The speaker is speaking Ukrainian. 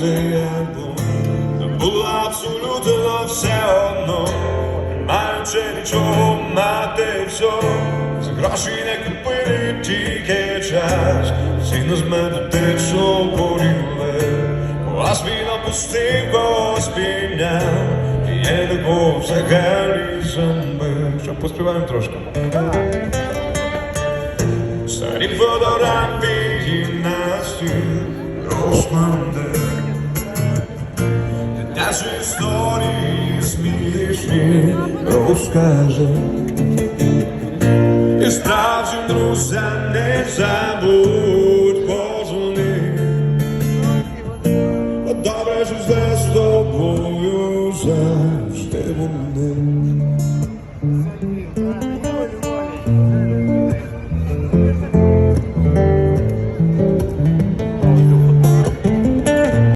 було, було абсолютно все одно, маючи нічого мати все, за гроші не купити тільки час, сильно з мене те, що горіли, вас він опустив, когось підняв, і є любов взагалі зомби, що поспіваємо трошки. Старі фотографії на стіл. Розманде Наші історії смішні. Розкаже. І справжнім друзям не забудь позвони Бо Добре, що з тобою завжди вони